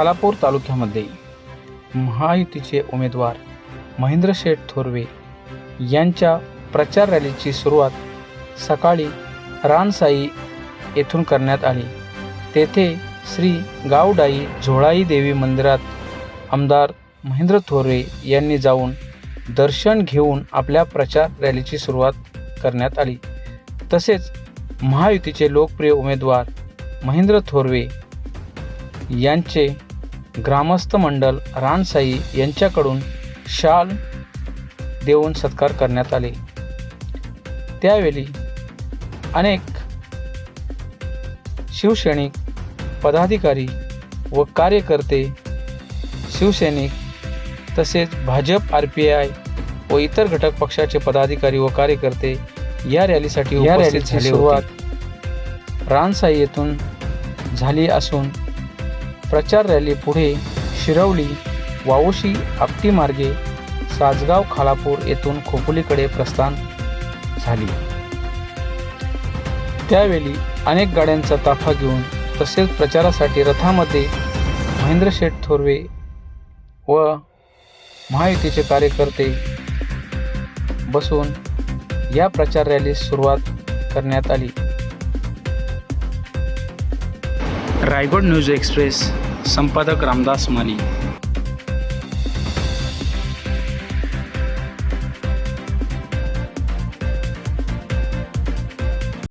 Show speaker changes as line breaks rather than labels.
खालापूर तालुक्यामध्ये महायुतीचे उमेदवार महेंद्र शेठ थोरवे यांच्या प्रचार रॅलीची सुरुवात सकाळी रानसाई येथून करण्यात आली. तेथे श्री गावडाई झोळाई देवी मंदिरात आमदार महेंद्र थोरवे यांनी जाऊन दर्शन घेऊन आपल्या प्रचार रॅलीची सुरुवात करण्यात आली. तसेच महायुतीचे लोकप्रिय उमेदवार महेंद्र थोरवे यांचे ग्रामस्थ मंडळ रानसाई यांच्याकडून शाल देऊन सत्कार करण्यात आले. त्यावेळी अनेक शिवसैनिक पदाधिकारी व कार्यकर्ते शिवसैनिक तसेच भाजप आर पी आय व इतर घटक पक्षाचे पदाधिकारी व कार्यकर्ते या रॅलीसाठी
या
उपस्थित
रॅलीची सुरुवात
रानसाई येथून झाली असून प्रचार रॅली पुढे शिरवली. वावोशी आपटी मार्गे साजगाव खालापूर येथून खोपोलीकडे प्रस्थान झाली. त्यावेळी अनेक गाड्यांचा ताफा घेऊन तसेच प्रचारासाठी रथामध्ये महेंद्र शेठ थोरवे व महायुतीचे कार्यकर्ते बसून या प्रचार रॅलीस सुरुवात करण्यात आली. रायगड न्यूज एक्सप्रेस संपादक रामदास माली